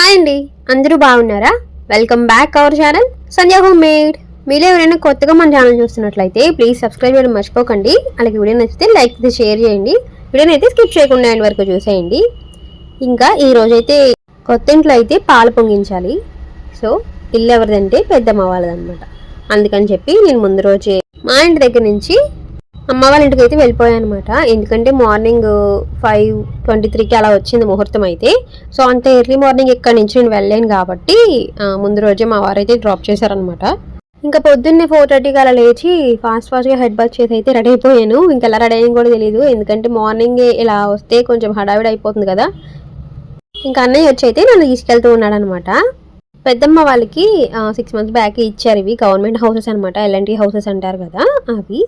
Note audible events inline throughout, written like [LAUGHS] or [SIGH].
Hi అండి. అందరూ బాగున్నారా? Welcome back our channel Sandhya home made మీరు ఎవరైనా కొత్తగా మన ఛానల్ చూస్తున్నట్లయితే ప్లీజ్ సబ్స్క్రైబ్ చేయడం మర్చిపోకండి. అలాగే వీడియో నచ్చితే లైక్ షేర్ చేయండి. వీడియోని అయితే స్కిప్ చేయకుండా ఎండ్ వరకు చూసేయండి. ఇంకా ఈ రోజైతే కొత్త ఇంట్లో అయితే పాలు పొంగించాలి. సో ఇల్లు ఎవరిదంటే పెద్దమ్మ వాళ్ళదన్నమాట. అందుకని చెప్పి నేను ముందు రోజే మా ఇంటి దగ్గర నుంచి అమ్మ వాళ్ళ ఇంటికి అయితే వెళ్ళిపోయాను అనమాట ఎందుకంటే మార్నింగ్ ఫైవ్ ట్వంటీ త్రీకి అలా వచ్చింది ముహూర్తం అయితే. సో అంత ఎర్లీ మార్నింగ్ ఇక్కడ నుంచి నేను వెళ్ళాను కాబట్టి ముందు రోజే మా వారు అయితే డ్రాప్ చేశారనమాట ఇంకా పొద్దున్నే ఫోర్ థర్టీకి అలా లేచి ఫాస్ట్ ఫాస్ట్గా హెడ్ బాత్ చేసి అయితే రెడీ అయిపోయాను. ఇంకా ఎలా రెడీ అయ్యింది కూడా తెలియదు ఎందుకంటే మార్నింగ్ ఇలా వస్తే కొంచెం హడావిడి అయిపోతుంది కదా. ఇంకా అన్నయ్య వచ్చి అయితే నన్ను తీసుకెళ్తూ ఉన్నాడనమాట పెద్దమ్మ వాళ్ళకి సిక్స్ మంత్స్ బ్యాక్ ఇచ్చారు ఇవి. గవర్నమెంట్ హౌసెస్ అనమాట ఎల్ఎన్టీ హౌసెస్ అంటారు కదా అవి.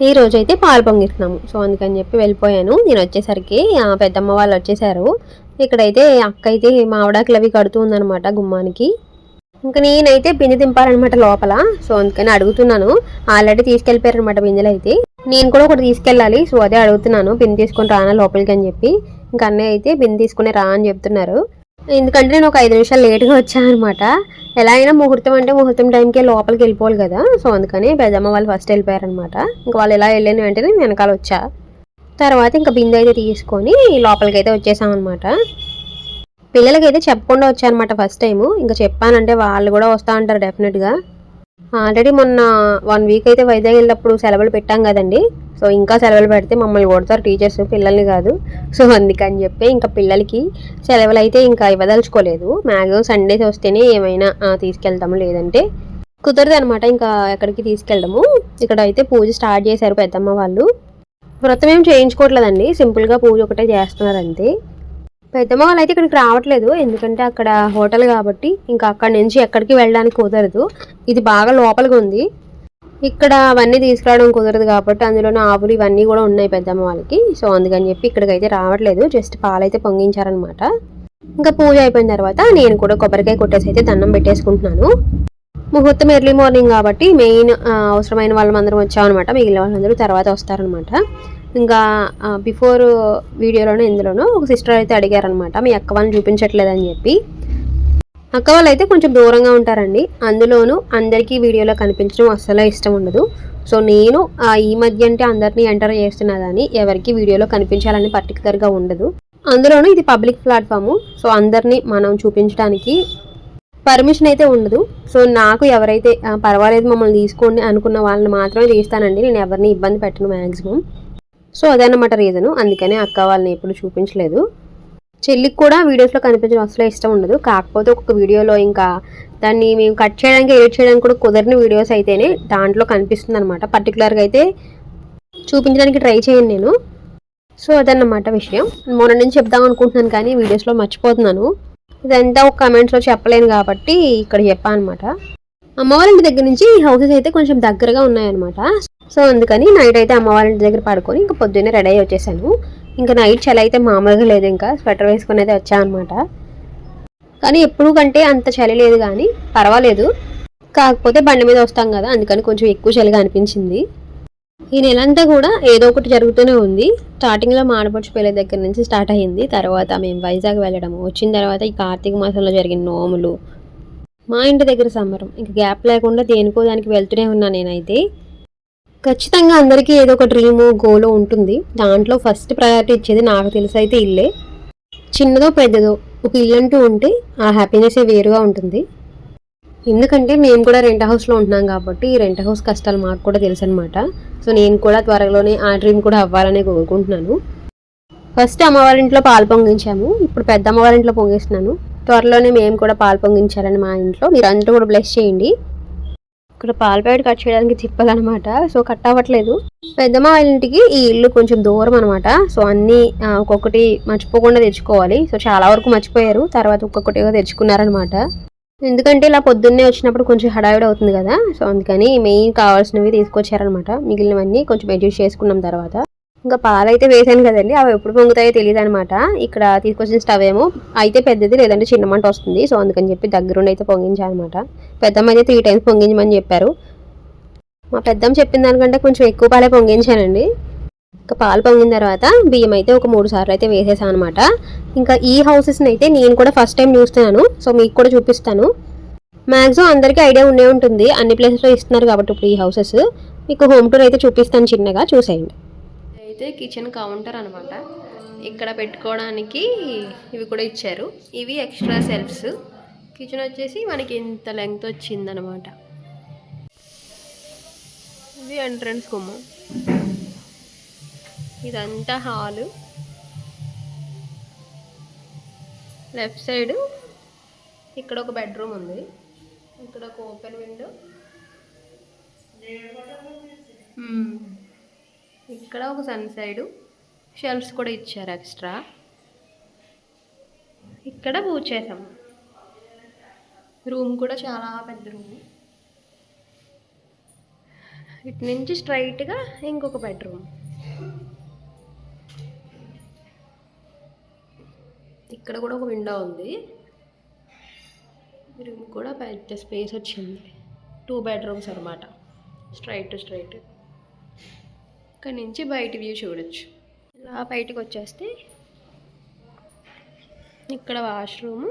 ఈ రోజు అయితే పాలు పొంగిస్తున్నాము. సో అందుకని చెప్పి వెళ్ళిపోయాను. నేను వచ్చేసరికి ఆ, పెద్దమ్మ వాళ్ళు వచ్చేసారు. ఇక్కడైతే అక్క అయితే మావిడాకులు అవి కడుతూ ఉందన్నమాట గుమ్మానికి. ఇంకా నేనైతే బిందె దింపాలన్నమాట లోపల. సో అందుకని అడుగుతున్నాను. ఆల్రెడీ తీసుకెళ్ళిపోయారనమాట బిందెలు అయితే నేను కూడా ఒకటి తీసుకెళ్ళాలి. సో అదే అడుగుతున్నాను. బిందె తీసుకొని రానా లోపలికి అని చెప్పి. ఇంకా అన్నయ్య అయితే బిందె తీసుకుని రా అని చెప్తున్నారు. ఎందుకంటే నేను ఒక ఐదు నిమిషాలు లేట్గా వచ్చాను అనమాట ఎలా అయినా ముహూర్తం అంటే ముహూర్తం టైంకే లోపలికి వెళ్ళిపోవాలి కదా. సో అందుకని పెద్దమ్మ వాళ్ళు ఫస్ట్ వెళ్ళిపోయారనమాట ఇంకా వాళ్ళు ఎలా వెళ్ళిన వెంటనే నేను వెనకాల వచ్చా. తర్వాత ఇంకా బిందె అయితే తీసుకొని లోపలికి అయితే వచ్చేసాం అనమాట పిల్లలకి అయితే చెప్పకుండా వచ్చానమాట ఫస్ట్ టైము ఇంకా చెప్పానంటే వాళ్ళు కూడా వస్తా ఉంటారు డెఫినెట్గా ఆల్రెడీ మొన్న వన్ వీక్ అయితే వైజాగ్ వెళ్ళినప్పుడు సెలవులు పెట్టాం కదండి. సో ఇంకా సెలవులు పెడితే మమ్మల్ని కొడతారు టీచర్స్ పిల్లల్ని కాదు. సో అందుకని చెప్పి ఇంకా పిల్లలకి సెలవులు అయితే ఇంకా ఇవ్వదలుచుకోలేదు. మ్యాక్సిమం సండేస్ వస్తేనే ఏమైనా తీసుకెళ్తాము. లేదంటే కుదరదు అనమాట ఇంకా ఎక్కడికి తీసుకెళ్ళడము. ఇక్కడ అయితే పూజ స్టార్ట్ చేశారు పెద్దమ్మ వాళ్ళు. వ్రతం ఏం చేయించుకోవట్లేదండి. సింపుల్గా పూజ ఒకటే చేస్తున్నారు అంతే పెద్దమ్మ వాళ్ళు అయితే ఇక్కడికి రావట్లేదు. ఎందుకంటే అక్కడ హోటల్ కాబట్టి ఇంకా అక్కడ నుంచి ఎక్కడికి వెళ్ళడానికి కుదరదు. ఇది బాగా లోపలిగా ఉంది. ఇక్కడ అవన్నీ తీసుకురావడం కుదరదు కాబట్టి అందులోనే ఆవులు ఇవన్నీ కూడా ఉన్నాయి పెద్దమ్మ వాళ్ళకి సో అందుకని చెప్పి ఇక్కడికి అయితే రావట్లేదు. జస్ట్ పాలైతే పొంగించారనమాట. ఇంకా పూజ అయిపోయిన తర్వాత నేను కూడా కొబ్బరికాయ కొట్టేసి అయితే దండం పెట్టేసుకుంటున్నాను. ముహూర్తం ఎర్లీ మార్నింగ్ కాబట్టి మెయిన్ అవసరమైన వాళ్ళందరం వచ్చామన్నమాట మిగిలిన వాళ్ళందరూ తర్వాత వస్తారనమాట. ఇంకా బిఫోర్ వీడియోలోనూ ఇందులోనూ ఒక సిస్టర్ అయితే అడిగారనమాట మీ అక్క వాళ్ళని చూపించట్లేదని చెప్పి. అక్క వాళ్ళు అయితే కొంచెం దూరంగా ఉంటారండి. అందులోనూ అందరికీ వీడియోలో కనిపించడం అస్సలు ఇష్టం ఉండదు. సో నేను ఈ మధ్య అంటే అందరినీ ఎంటర్ చేస్తున్నదని ఎవరికి వీడియోలో కనిపించాలని పర్టికులర్గా ఉండదు. అందులోనూ ఇది పబ్లిక్ ప్లాట్ఫాము. సో అందరినీ మనం చూపించడానికి పర్మిషన్ అయితే ఉండదు. సో నాకు ఎవరైతే పర్వాలేదు మమ్మల్ని తీసుకోండి అనుకున్న వాళ్ళని మాత్రమే తీస్తానండి. నేను ఎవరిని ఇబ్బంది పెట్టను మ్యాక్సిమం సో అదన్నమాట రీజను అందుకనే అక్క వాళ్ళని ఎప్పుడు చూపించలేదు. చెల్లికి కూడా వీడియోస్లో కనిపించడం అసలు ఇష్టం ఉండదు. కాకపోతే ఒక్కొక్క వీడియోలో ఇంకా దాన్ని మేము కట్ చేయడానికి ఎడిట్ చేయడానికి కూడా కుదరని వీడియోస్ అయితేనే దాంట్లో కనిపిస్తుంది అనమాట పర్టికులర్గా అయితే చూపించడానికి ట్రై చేయను నేను. సో అదన్నమాట విషయం. మొన్న నుంచి చెప్దాం అనుకుంటున్నాను కానీ వీడియోస్లో మర్చిపోతున్నాను. ఇదంతా ఒక కమెంట్స్లో చెప్పలేను కాబట్టి ఇక్కడ చెప్పాను అనమాట అమ్మవారింటి దగ్గర నుంచి ఈ హౌసెస్ అయితే కొంచెం దగ్గరగా ఉన్నాయన్నమాట. సో అందుకని నైట్ అయితే అమ్మవారింటి దగ్గర పడుకొని ఇంకా పొద్దున్నే రెడీ అయ్యి వచ్చేసాను. ఇంకా నైట్ చలి అయితే మామూలుగా లేదు ఇంకా స్వెటర్ వేసుకొని అయితే వచ్చానమాట కానీ ఎప్పుడు కంటే అంత చలి లేదు కానీ పర్వాలేదు. కాకపోతే బండి మీద వస్తాం కదా అందుకని కొంచెం ఎక్కువ చలిగా అనిపించింది. ఈ నెలంతా కూడా ఏదో ఒకటి జరుగుతూనే ఉంది. స్టార్టింగ్లో మాడపడుచు పెళ్ళి దగ్గర నుంచి స్టార్ట్ అయ్యింది. తర్వాత మేము వైజాగ్ వెళ్ళడము వచ్చిన తర్వాత ఈ కార్తీక మాసంలో జరిగిన నోములు మా ఇంటి దగ్గర సంబరం. ఇంకా గ్యాప్ లేకుండా దేనికో దానికి వెళ్తూనే ఉన్నా నేనైతే. ఖచ్చితంగా అందరికీ ఏదో ఒక డ్రీము గోలో ఉంటుంది. దాంట్లో ఫస్ట్ ప్రయారిటీ ఇచ్చేది నాకు తెలిసి అయితే ఇల్లే. చిన్నదో పెద్దదో ఒక ఇల్లు అంటూ ఉంటే ఆ హ్యాపీనెస్ వేరుగా ఉంటుంది. ఎందుకంటే మేము కూడా రెంట్ హౌస్లో ఉంటున్నాం కాబట్టి ఈ రెంట్ హౌస్ కష్టాలు మాకు కూడా తెలుసు అనమాట సో నేను కూడా త్వరలోనే ఆ డ్రీమ్ కూడా అవ్వాలని కోరుకుంటున్నాను. ఫస్ట్ అమ్మవారింట్లో పాలు పొంగించాము. ఇప్పుడు పెద్ద అమ్మవారింట్లో పొంగిస్తున్నాను. త్వరలోనే మేము కూడా పాలు పొంగించాలని మా ఇంట్లో. మీరు అందరూ కూడా బ్లెస్ చేయండి. ఇక్కడ పాల ప్యాకెట్ కట్ చేయడానికి తిప్పదనమాట సో కట్ అవ్వట్లేదు. పెద్దమ్మ వాళ్ళ ఇంటికి ఈ ఇల్లు కొంచెం దూరం అనమాట. సో అన్నీ ఒక్కొక్కటి మర్చిపోకుండా తెచ్చుకోవాలి. సో చాలా వరకు మర్చిపోయారు. తర్వాత ఒక్కొక్కటిగా తెచ్చుకున్నారనమాట. ఎందుకంటే ఇలా పొద్దున్నే వచ్చినప్పుడు కొంచెం హడావిడి అవుతుంది కదా. సో అందుకని మెయిన్ కావాల్సినవి తీసుకొచ్చారనమాట. మిగిలినవన్నీ కొంచెం అడ్జస్ట్ చేసుకున్నాం తర్వాత. ఇంకా పాలైతే వేసాను కదండి అవి ఎప్పుడు పొంగుతాయో తెలియదు అనమాట ఇక్కడ తీసుకొచ్చిన స్టవ్ ఏమో అయితే పెద్దది లేదంటే చిన్న మంట వస్తుంది సో అందుకని చెప్పి దగ్గరుండి అయితే పొంగించానమాట. పెద్దమ్మ అయితే త్రీ టైమ్స్ పొంగించమని చెప్పారు. మా పెద్దమ్మ చెప్పిన దానికంటే కొంచెం ఎక్కువ పాలే పొంగించానండి. ఇంకా పాలు పొంగిన తర్వాత బియ్యం అయితే ఒక మూడు సార్లు అయితే వేసేసాను అనమాట ఇంకా ఈ హౌసెస్ని అయితే నేను కూడా ఫస్ట్ టైం చూస్తున్నాను సో మీకు కూడా చూపిస్తాను. మ్యాక్సిమం అందరికీ ఐడియా ఉండే ఉంటుంది అన్ని ప్లేసెస్లో ఇస్తున్నారు కాబట్టి ఇప్పుడు ఈ హౌసెస్. మీకు హోమ్ టూర్ అయితే చూపిస్తాను చిన్నగా చూసేయండి. అయితే కిచెన్ కౌంటర్ అనమాట ఇక్కడ పెట్టుకోవడానికి ఇవి కూడా ఇచ్చారు. ఇవి ఎక్స్ట్రా సెల్ఫ్స్. కిచెన్ వచ్చేసి మనకి ఇంత లెంగ్త్ వచ్చిందనమాట ఇది ఎంట్రన్స్ గుమ్మ ఇదంతా హాలు. లెఫ్ట్ సైడ్ ఇక్కడ ఒక బెడ్రూమ్ ఉంది. ఇక్కడ ఒక ఓపెన్ విండో. ఇక్కడ ఒక సన్ సైడు షెల్ఫ్స్ కూడా ఇచ్చారు ఎక్స్ట్రా. ఇక్కడ పూజ చేసాం రూమ్ కూడా చాలా పెద్ద రూమ్. ఇటు నుంచి స్ట్రైట్గా ఇంకొక బెడ్రూమ్. ఇక్కడ కూడా ఒక విండో ఉంది. రూమ్ కూడా పెద్ద స్పేస్ వచ్చింది. టూ బెడ్రూమ్స్ అనమాట. స్ట్రైట్ టు స్ట్రైట్ ఇక్కడ నుంచి బయట వ్యూ చూడొచ్చు. ఇలా బయటకు వచ్చేస్తే ఇక్కడ వాష్రూమ్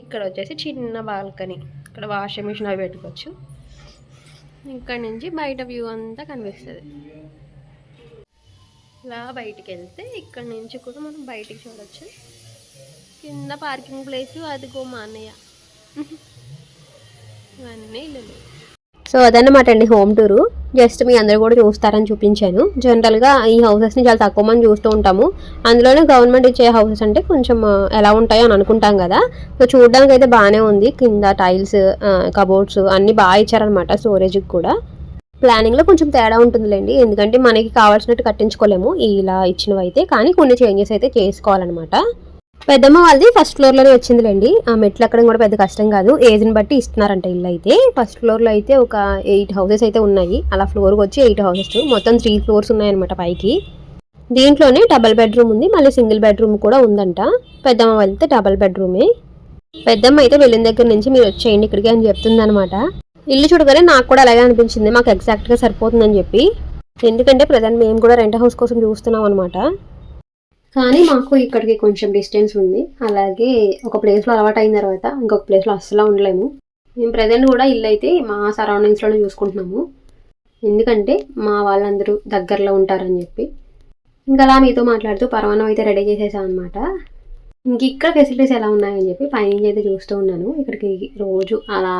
ఇక్కడ వచ్చేసి చిన్న బాల్కనీ. ఇక్కడ వాషింగ్ మిషన్ అవి పెట్టుకోవచ్చు. ఇక్కడ నుంచి బయట వ్యూ అంతా కనిపిస్తుంది. ఇలా బయటికి వెళ్తే ఇక్కడ నుంచి కూడా మనం బయటికి చూడొచ్చు. కింద పార్కింగ్ ప్లేస్ అదిగో మా అన్నయ్య. [LAUGHS] ఇవన్నీ ఇల్లు. సో అదన్నమాట అండి హోమ్ టూరు. జస్ట్ మీ అందరు కూడా చూస్తారని చూపించాను. జనరల్గా ఈ హౌసెస్ని చాలా తక్కువ మంది చూస్తూ ఉంటాము. అందులోనే గవర్నమెంట్ ఇచ్చే హౌసెస్ అంటే కొంచెం ఎలా ఉంటాయో అని అనుకుంటాం కదా. సో చూడడానికి అయితే బాగానే ఉంది. కింద టైల్స్ కబోర్డ్స్ అన్నీ బాగా ఇచ్చారనమాట స్టోరేజ్కి కూడా. ప్లానింగ్లో కొంచెం తేడా ఉంటుందిలేండి. ఎందుకంటే మనకి కావాల్సినట్టు కట్టించుకోలేము. ఇలా ఇచ్చినవి అయితే కానీ కొన్ని చేంజెస్ అయితే చేసుకోవాలన్నమాట. పెద్దమ్మ వాళ్ళది ఫస్ట్ ఫ్లోర్లోనే వచ్చిందిలేండి. ఆ మెట్లు ఎక్కడం కూడా పెద్ద కష్టం కాదు. ఏజ్ని బట్టి ఇస్తున్నారంట ఇల్లు అయితే. ఫస్ట్ ఫ్లోర్లో అయితే ఒక ఎయిట్ హౌసెస్ అయితే ఉన్నాయి. అలా ఫ్లోర్కి వచ్చి ఎయిట్ హౌసెస్ మొత్తం త్రీ ఫ్లోర్స్ ఉన్నాయన్నమాట పైకి. దీంట్లోనే డబల్ బెడ్రూమ్ ఉంది. మళ్ళీ సింగిల్ బెడ్రూమ్ కూడా ఉందంట. పెద్దమ్మ వెళ్తే డబల్ బెడ్రూమే పెద్దమ్మ అయితే వెళ్ళిన దగ్గర నుంచి మీరు వచ్చేయండి ఇక్కడికి అని చెప్తుంది అనమాట ఇల్లు చూడగానే నాకు కూడా అలాగే అనిపించింది. మాకు ఎగ్జాక్ట్గా సరిపోతుందని చెప్పి. ఎందుకంటే ప్రజెంట్ మేము కూడా రెంట్ హౌస్ కోసం చూస్తున్నాం అనమాట కానీ మాకు ఇక్కడికి కొంచెం డిస్టెన్స్ ఉంది. అలాగే ఒక ప్లేస్లో అలవాటు అయిన తర్వాత ఇంకొక ప్లేస్లో అస్సలు ఉండలేము. మేము ప్రజెంట్ కూడా ఇల్లు అయితే మా సరౌండింగ్స్లోనే చూసుకుంటున్నాము. ఎందుకంటే మా వాళ్ళందరూ దగ్గరలో ఉంటారని చెప్పి. ఇంకా అలా మీతో మాట్లాడుతూ పరమాణం అయితే రెడీ చేసేసాం అనమాట ఇంక ఇక్కడ ఫెసిలిటీస్ ఎలా ఉన్నాయని చెప్పి పైనుంచి అయితే చూస్తూ ఉన్నాను. ఇక్కడికి రోజు అలా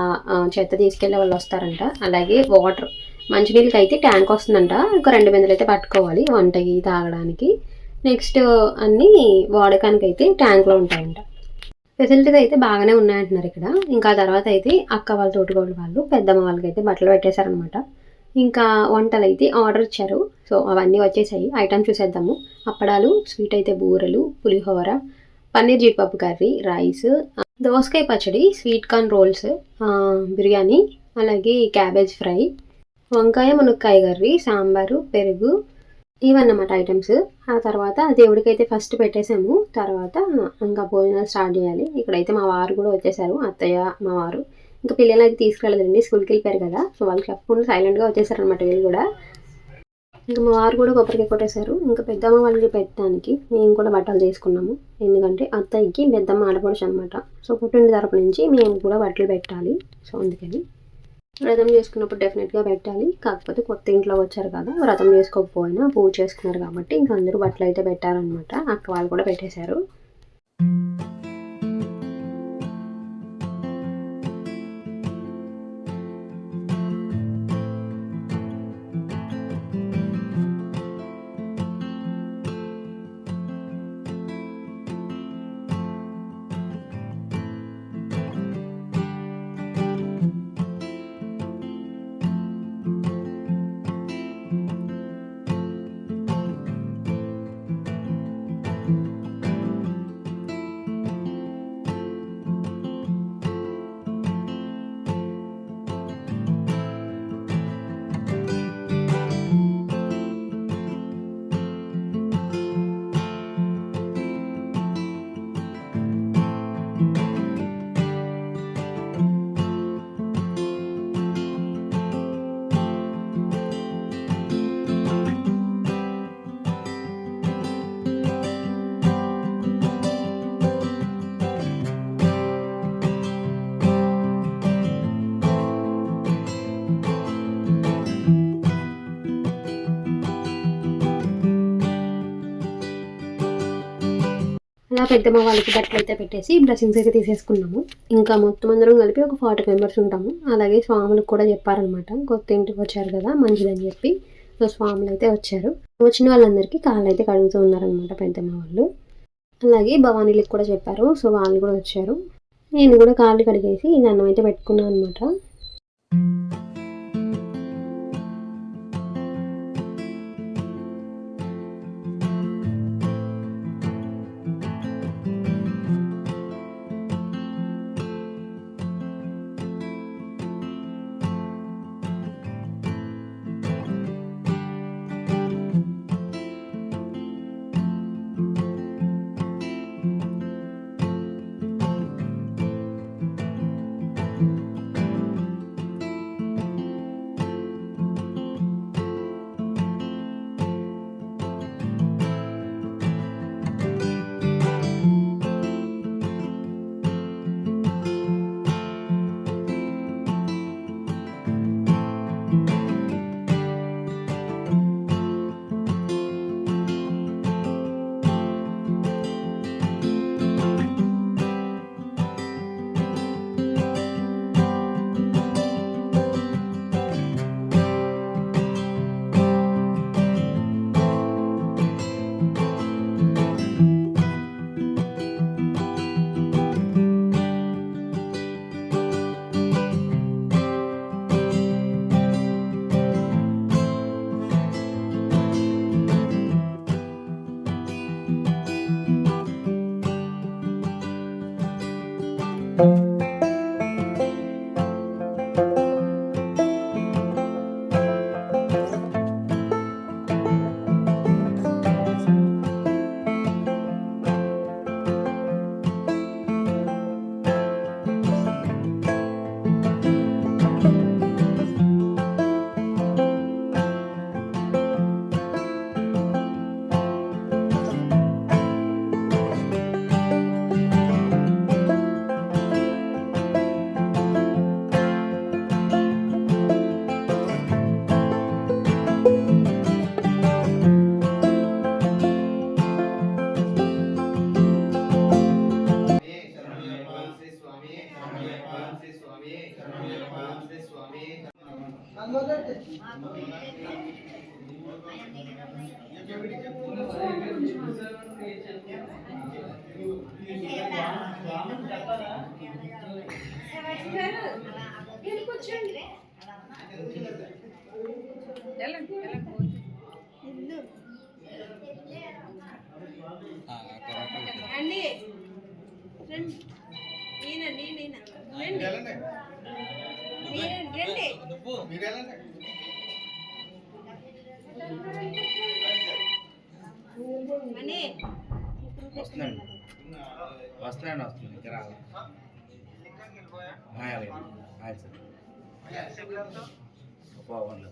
చెత్త తీసుకెళ్ళే వాళ్ళు వస్తారంట. అలాగే వాటర్ మంచినీళ్ళకి అయితే ట్యాంక్ వస్తుందంట. ఒక రెండు బిందెలు అయితే పట్టుకోవాలి వంటకి తాగడానికి. నెక్స్ట్ అన్నీ వాడకానికి అయితే ట్యాంక్లో ఉంటాయంట. ఫెసిలిటీస్ అయితే బాగానే ఉన్నాయంటున్నారు ఇక్కడ. ఇంకా తర్వాత అయితే అక్క వాళ్ళ తోటికోళ్ళ వాళ్ళు పెద్దమ్మ వాళ్ళకి అయితే బట్టలు పెట్టేశారనమాట ఇంకా వంటలు అయితే ఆర్డర్ ఇచ్చారు. సో అవన్నీ వచ్చేసాయి. ఐటమ్ చూసేద్దాము. అప్పడాలు స్వీట్ అయితే బూరెలు పులిహోర పన్నీర్ జీడిపప్పు కర్రీ రైస్ దోసకాయ పచ్చడి స్వీట్ కార్న్ రోల్స్ బిర్యానీ అలాగే క్యాబేజ్ ఫ్రై వంకాయ మునక్కాయ కర్రీ సాంబారు పెరుగు ఇవన్నమాట ఐటమ్స్ ఆ తర్వాత దేవుడికైతే ఫస్ట్ పెట్టేసాము తర్వాత ఇంకా భోజనాలు స్టార్ట్ చేయాలి. ఇక్కడైతే మా వారు కూడా వచ్చేసారు అత్తయ్య మా వారు. ఇంకా పిల్లలు అయితే తీసుకెళ్ళదండి స్కూల్కి వెళ్ళిపోయారు కదా. సో వాళ్ళకి చెప్పకుండా సైలెంట్గా వచ్చేసారు అనమాట వీళ్ళు కూడా. ఇంకా మా వారు కూడా కొబ్బరికాయ కొట్టేశారు. ఇంకా పెద్దమ్మ వాళ్ళకి పెట్టడానికి మేము కూడా బట్టలు తీసుకున్నాము ఎందుకంటే అత్తయ్యకి పెద్దమ్మ ఆడపడుచు అనమాట సో పుట్టిన తరపు నుంచి మేము కూడా బట్టలు పెట్టాలి. సో అందుకని వ్రతం చేసుకున్నప్పుడు డెఫినెట్గా పెట్టాలి. కాకపోతే కొత్త ఇంట్లో వచ్చారు కదా వ్రతం చేసుకోకపోయినా పూజ చేసుకున్నారు కాబట్టి ఇంకా అందరూ బట్టలు అయితే పెట్టారనమాట అక్క వాళ్ళు కూడా పెట్టేశారు. పెద్దమ్మ వాళ్ళకి బట్టలు అయితే పెట్టేసి బ్లెస్సింగ్స్ అయితే తీసేసుకున్నాము. ఇంకా మొత్తం అందరం కలిపి ఒక ఫార్టీ మెంబర్స్ ఉంటాము. అలాగే స్వాములకు కూడా చెప్పారనమాట కొత్త ఇంటికి వచ్చారు కదా మంచిదని చెప్పి. సో స్వాములు అయితే వచ్చారు. వచ్చిన వాళ్ళందరికీ కాళ్ళు అయితే కడుగుతూ ఉన్నారనమాట పెద్దమ్మ వాళ్ళు. అలాగే భవానీలకు కూడా చెప్పారు సో వాళ్ళు కూడా వచ్చారు. నేను కూడా కాళ్ళు కడిగేసి ఈ అన్నం అయితే పెట్టుకున్నాను అనమాట అండి రండి. ఈయన రండి. మీరండి రండి. అని వస్తున్నాను వస్తున్నాను వస్తున్నాను ఇంకా రావాలి అలాగే సార్. బాగుంది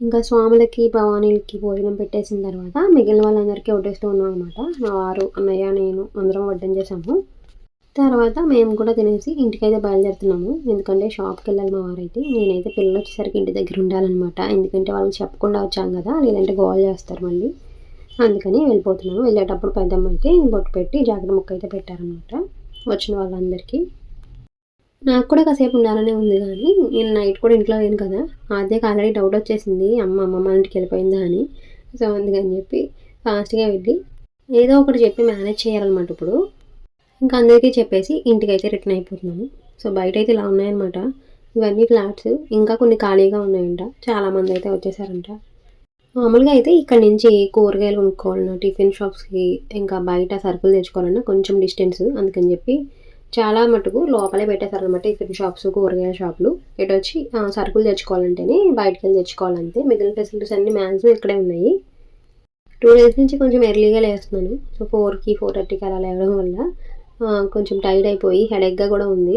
ఇంకా స్వాములకి భవానీలకి భోజనం పెట్టేసిన తర్వాత మిగిలిన వాళ్ళందరికీ వడ్డేస్తూ ఉన్నాం అనమాట మా వారు అన్నయ్య నేను అందరం వడ్డం చేసాము తర్వాత మేము కూడా తినేసి ఇంటికైతే బయలుదేరుతున్నాము. ఎందుకంటే షాప్కి వెళ్ళాలి మా వారైతే. నేనైతే పిల్లలు వచ్చేసరికి ఇంటి దగ్గర ఉండాలన్నమాట. ఎందుకంటే వాళ్ళకి చెప్పకుండా వచ్చాం కదా. లేదంటే గోల్ చేస్తారు మళ్ళీ. అందుకని వెళ్ళిపోతున్నాము. వెళ్ళేటప్పుడు పెద్దమ్మ అయితే బొట్టు పెట్టి జాగ్రత్త ముక్క అయితే పెట్టారనమాట వచ్చిన వాళ్ళందరికీ. నాకు కూడా కాసేపు ఉండాలనే ఉంది కానీ నేను నైట్ కూడా ఇంట్లో లేను కదా. అదే ఆల్రెడీ డౌట్ వచ్చేసింది. అమ్మ అమ్మమ్మ ఇంటికి వెళ్ళిపోయిందా అని. సో అందుకని చెప్పి ఫాస్ట్గా వెళ్ళి ఏదో ఒకటి చెప్పి మేనేజ్ చేయాలన్నమాట ఇప్పుడు. ఇంకా అందరికీ చెప్పేసి ఇంటికైతే రిటర్న్ అయిపోతున్నాము. సో బయట అయితే ఇలా ఉన్నాయన్నమాట. ఇవన్నీ ఫ్లాట్స్. ఇంకా కొన్ని ఖాళీగా ఉన్నాయంట. చాలామంది అయితే వచ్చేసారంట. మామూలుగా అయితే ఇక్కడ నుంచి కూరగాయలు కొనుక్కోవాలన్నా టిఫిన్ షాప్స్కి ఇంకా బయట సరుకులు తెచ్చుకోవాలన్నా కొంచెం డిస్టెన్స్ అందుకని చెప్పి చాలా మటుకు లోపలే పెట్టేశారనమాట టిఫిన్ షాప్స్ కూరగాయల షాపులు. ఇటు వచ్చి సరుకులు తెచ్చుకోవాలంటేనే బయటకు వెళ్ళి తెచ్చుకోవాలంతే. మిగిలిన ఫెసిలిటీస్ అన్ని మ్యాక్సిమం ఇక్కడే ఉన్నాయి. టూ డేస్ నుంచి కొంచెం ఎర్లీగా లేస్తున్నాను. సో ఫోర్కి ఫోర్ థర్టీకి అలా లేవడం వల్ల కొంచెం టైర్డ్ అయిపోయి హెడేక్గా కూడా ఉంది.